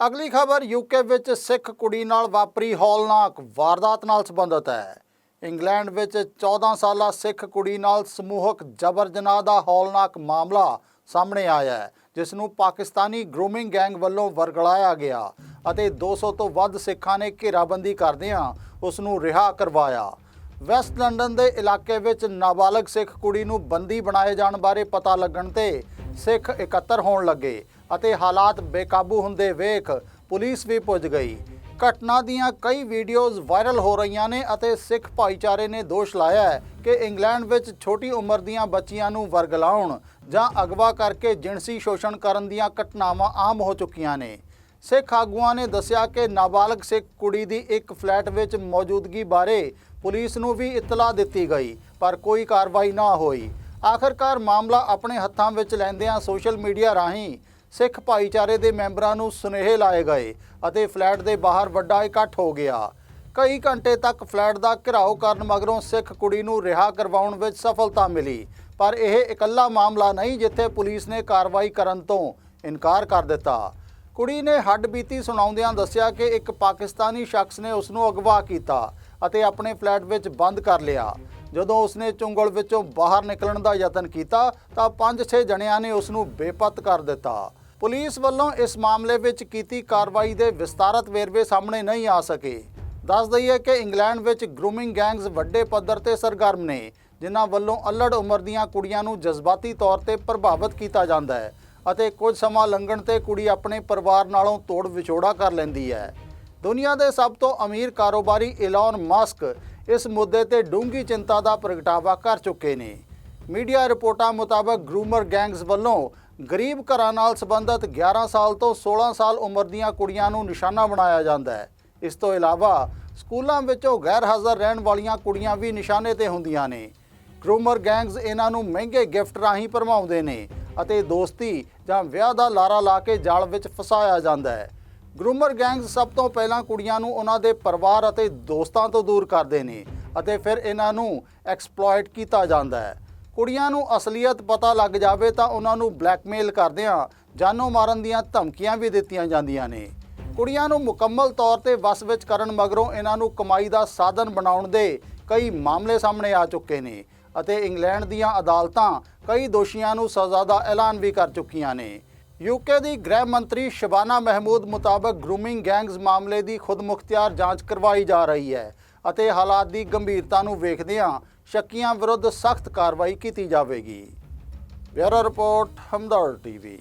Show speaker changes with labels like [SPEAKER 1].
[SPEAKER 1] ਅਗਲੀ ਖਬਰ ਯੂਕੇ ਵਿੱਚ ਸਿੱਖ ਕੁੜੀ ਨਾਲ ਵਾਪਰੀ ਹੌਲਨਾਕ, ਵਾਰਦਾਤ ਨਾਲ ਸੰਬੰਧਿਤ ਹੈ। ਇੰਗਲੈਂਡ ਵਿੱਚ 14 ਸਾਲਾ ਸਿੱਖ ਕੁੜੀ ਨਾਲ ਸਮੂਹਕ ਜਬਰ ਜਨਾਹ ਦਾ ਹੌਲਨਾਕ ਮਾਮਲਾ ਸਾਹਮਣੇ ਆਇਆ ਹੈ ਜਿਸ ਨੂੰ ਪਾਕਿਸਤਾਨੀ ਗਰੂਮਿੰਗ ਗੈਂਗ ਵੱਲੋਂ ਵਰਗਲਾਇਆ ਗਿਆ ਅਤੇ 200 ਤੋਂ ਵੱਧ ਸਿੱਖਾਂ ਨੇ ਘੇਰਾਬੰਦੀ ਕਰਦਿਆਂ ਉਸ ਨੂੰ ਰਿਹਾ ਕਰਵਾਇਆ। ਵੈਸਟ ਲੰਡਨ ਦੇ ਇਲਾਕੇ ਵਿੱਚ ਨਾਬਾਲਗ ਸਿੱਖ ਕੁੜੀ ਨੂੰ ਬੰਦੀ ਬਣਾਏ ਜਾਣ ਬਾਰੇ ਪਤਾ ਲੱਗਣ ਤੇ ਸਿੱਖ ਇਕੱਤਰ ਹੋਣ ਲੱਗੇ ਅਤੇ ਹਾਲਾਤ ਬੇਕਾਬੂ ਹੁੰਦੇ ਵੇਖ ਪੁਲਿਸ ਵੀ ਪੁੱਜ ਗਈ। ਘਟਨਾ ਦੀਆਂ ਕਈ ਵੀਡੀਓਜ਼ ਵਾਇਰਲ ਹੋ ਰਹੀਆਂ ਨੇ ਅਤੇ ਸਿੱਖ ਭਾਈਚਾਰੇ ਨੇ ਦੋਸ਼ ਲਾਇਆ ਹੈ ਕਿ ਇੰਗਲੈਂਡ ਵਿੱਚ ਛੋਟੀ ਉਮਰ ਦੀਆਂ ਬੱਚੀਆਂ ਨੂੰ ਵਰਗਲਾਉਣ ਜਾਂ ਅਗਵਾ ਕਰਕੇ ਜਿਣਸੀ ਸ਼ੋਸ਼ਣ ਕਰਨ ਦੀਆਂ ਘਟਨਾਵਾਂ ਆਮ ਹੋ ਚੁੱਕੀਆਂ ਨੇ। ਸਿੱਖ ਆਗੂਆਂ ਨੇ ਦੱਸਿਆ ਕਿ ਨਾਬਾਲਗ ਸਿੱਖ ਕੁੜੀ ਦੀ ਇੱਕ ਫਲੈਟ ਵਿੱਚ ਮੌਜੂਦਗੀ ਬਾਰੇ ਪੁਲਿਸ ਨੂੰ ਵੀ ਇਤਲਾਹ ਦਿੱਤੀ ਗਈ, ਪਰ ਕੋਈ ਕਾਰਵਾਈ ਨਾ ਹੋਈ। ਆਖਰਕਾਰ ਮਾਮਲਾ ਆਪਣੇ ਹੱਥਾਂ ਵਿੱਚ ਲੈਂਦਿਆਂ ਸੋਸ਼ਲ ਮੀਡੀਆ ਰਾਹੀਂ ਸਿੱਖ ਭਾਈਚਾਰੇ ਦੇ ਮੈਂਬਰਾਂ ਨੂੰ ਸੁਨੇਹੇ ਲਾਏ ਗਏ ਅਤੇ ਫਲੈਟ ਦੇ ਬਾਹਰ ਵੱਡਾ ਇਕੱਠ ਹੋ ਗਿਆ। ਕਈ ਘੰਟੇ ਤੱਕ ਫਲੈਟ ਦਾ ਘਿਰਾਓ ਕਰਨ ਮਗਰੋਂ ਸਿੱਖ ਕੁੜੀ ਨੂੰ ਰਿਹਾ ਕਰਵਾਉਣ ਵਿੱਚ ਸਫਲਤਾ ਮਿਲੀ, ਪਰ ਇਹ ਇਕੱਲਾ ਮਾਮਲਾ ਨਹੀਂ ਜਿੱਥੇ ਪੁਲਿਸ ਨੇ ਕਾਰਵਾਈ ਕਰਨ ਤੋਂ ਇਨਕਾਰ ਕਰ ਦਿੱਤਾ। ਕੁੜੀ ਨੇ ਹੱਡ ਬੀਤੀ ਸੁਣਾਉਂਦਿਆਂ ਦੱਸਿਆ ਕਿ ਇੱਕ ਪਾਕਿਸਤਾਨੀ ਸ਼ਖਸ ਨੇ ਉਸ ਨੂੰ ਅਗਵਾ ਕੀਤਾ ਅਤੇ ਆਪਣੇ ਫਲੈਟ ਵਿੱਚ ਬੰਦ ਕਰ ਲਿਆ। ਜਦੋਂ ਉਸਨੇ ਚੁੰਗਲ ਵਿੱਚੋਂ ਬਾਹਰ ਨਿਕਲਣ ਦਾ ਯਤਨ ਕੀਤਾ, ਤਾਂ 5-6 ਜਣਿਆਂ ਨੇ ਉਸ ਨੂੰ ਬੇਪਤ ਕਰ ਦਿੱਤਾ। ਪੁਲਿਸ ਵੱਲੋਂ ਇਸ ਮਾਮਲੇ ਵਿੱਚ ਕੀਤੀ ਕਾਰਵਾਈ ਦੇ ਵਿਸਤਾਰਤ ਵੇਰਵੇ ਸਾਹਮਣੇ ਨਹੀਂ ਆ ਸਕੇ। ਦੱਸ ਦਈਏ ਕਿ ਇੰਗਲੈਂਡ ਵਿੱਚ ਗਰੂਮਿੰਗ ਗੈਂਗਸ ਵੱਡੇ ਪੱਧਰ ਤੇ ਸਰਗਰਮ ਨੇ, ਜਿਨ੍ਹਾਂ ਵੱਲੋਂ ਅਲੜ ਉਮਰ ਦੀਆਂ ਕੁੜੀਆਂ ਨੂੰ ਜਜ਼ਬਾਤੀ ਤੌਰ ਤੇ ਪ੍ਰਭਾਵਿਤ ਕੀਤਾ ਜਾਂਦਾ ਹੈ ਅਤੇ ਕੁਝ ਸਮਾਂ ਲੰਘਣ ਤੇ ਕੁੜੀ ਆਪਣੇ ਪਰਿਵਾਰ ਨਾਲੋਂ ਤੋੜ ਵਿਛੋੜਾ ਕਰ ਲੈਂਦੀ ਹੈ। ਦੁਨੀਆ ਦੇ ਸਭ ਤੋਂ ਅਮੀਰ ਕਾਰੋਬਾਰੀ ਇਲਨ ਮਸਕ ਇਸ ਮੁੱਦੇ ਤੇ ਡੂੰਘੀ ਚਿੰਤਾ ਦਾ ਪ੍ਰਗਟਾਵਾ ਕਰ ਚੁੱਕੇ ਨੇ। ਮੀਡੀਆ ਰਿਪੋਰਟਾਂ ਮੁਤਾਬਕ ਗਰੂਮਰ ਗੈਂਗਸ ਵੱਲੋਂ ਗਰੀਬ ਘਰਾਂ ਨਾਲ ਸੰਬੰਧਿਤ 11 ਸਾਲ ਤੋਂ 16 ਸਾਲ ਉਮਰ ਦੀਆਂ ਕੁੜੀਆਂ ਨੂੰ ਨਿਸ਼ਾਨਾ ਬਣਾਇਆ ਜਾਂਦਾ ਹੈ। ਇਸ ਤੋਂ ਇਲਾਵਾ ਸਕੂਲਾਂ ਵਿੱਚੋਂ ਗੈਰ ਹਾਜ਼ਰ ਰਹਿਣ ਵਾਲੀਆਂ ਕੁੜੀਆਂ ਵੀ ਨਿਸ਼ਾਨੇ ਤੇ ਹੁੰਦੀਆਂ ਨੇ। ਗਰੂਮਰ ਗੈਂਗਸ ਇਹਨਾਂ ਨੂੰ ਮਹਿੰਗੇ ਗਿਫਟ ਰਾਹੀਂ ਭਰਮਾਉਂਦੇ ਨੇ ਅਤੇ ਦੋਸਤੀ ਜਾਂ ਵਿਆਹ ਦਾ ਲਾਰਾ ਲਾ ਕੇ ਜਾਲ ਵਿੱਚ ਫਸਾਇਆ ਜਾਂਦਾ ਹੈ। ਗਰੂਮਰ ਗੈਂਗ ਸਭ ਤੋਂ ਪਹਿਲਾਂ ਕੁੜੀਆਂ ਨੂੰ ਉਹਨਾਂ ਦੇ ਪਰਿਵਾਰ ਅਤੇ ਦੋਸਤਾਂ ਤੋਂ ਦੂਰ ਕਰਦੇ ਨੇ ਅਤੇ ਫਿਰ ਇਹਨਾਂ ਨੂੰ ਐਕਸਪਲੋਇਟ ਕੀਤਾ ਜਾਂਦਾ ਹੈ। ਕੁੜੀਆਂ ਨੂੰ ਅਸਲੀਅਤ ਪਤਾ ਲੱਗ ਜਾਵੇ ਤਾਂ ਉਹਨਾਂ ਨੂੰ ਬਲੈਕਮੇਲ ਕਰਦਿਆਂ ਜਾਨੋਂ ਮਾਰਨ ਦੀਆਂ ਧਮਕੀਆਂ ਵੀ ਦਿੱਤੀਆਂ ਜਾਂਦੀਆਂ ਨੇ। ਕੁੜੀਆਂ ਨੂੰ ਮੁਕੰਮਲ ਤੌਰ ਤੇ ਵਸ ਵਿੱਚ ਕਰਨ ਮਗਰੋਂ ਇਹਨਾਂ ਨੂੰ ਕਮਾਈ ਦਾ ਸਾਧਨ ਬਣਾਉਣ ਦੇ ਕਈ ਮਾਮਲੇ ਸਾਹਮਣੇ ਆ ਚੁੱਕੇ ਨੇ ਅਤੇ ਇੰਗਲੈਂਡ ਦੀਆਂ ਅਦਾਲਤਾਂ ਕਈ ਦੋਸ਼ੀਆਂ ਨੂੰ ਸਜ਼ਾ ਦਾ ਐਲਾਨ ਵੀ ਕਰ ਚੁੱਕੀਆਂ ਨੇ। ਯੂਕੇ ਦੀ ਗ੍ਰਹਿ ਮੰਤਰੀ ਸ਼ਬਾਨਾ ਮਹਿਮੂਦ ਮੁਤਾਬਕ ਗਰੂਮਿੰਗ ਗੈਂਗਸ ਮਾਮਲੇ ਦੀ ਖੁਦਮੁਖਤਿਆਰ ਜਾਂਚ ਕਰਵਾਈ ਜਾ ਰਹੀ ਹੈ ਅਤੇ ਹਾਲਾਤ ਦੀ ਗੰਭੀਰਤਾ ਨੂੰ ਵੇਖਦਿਆਂ ਸ਼ੱਕੀਆਂ ਵਿਰੁੱਧ ਸਖਤ ਕਾਰਵਾਈ ਕੀਤੀ ਜਾਵੇਗੀ। Bureau report, Hamdard TV.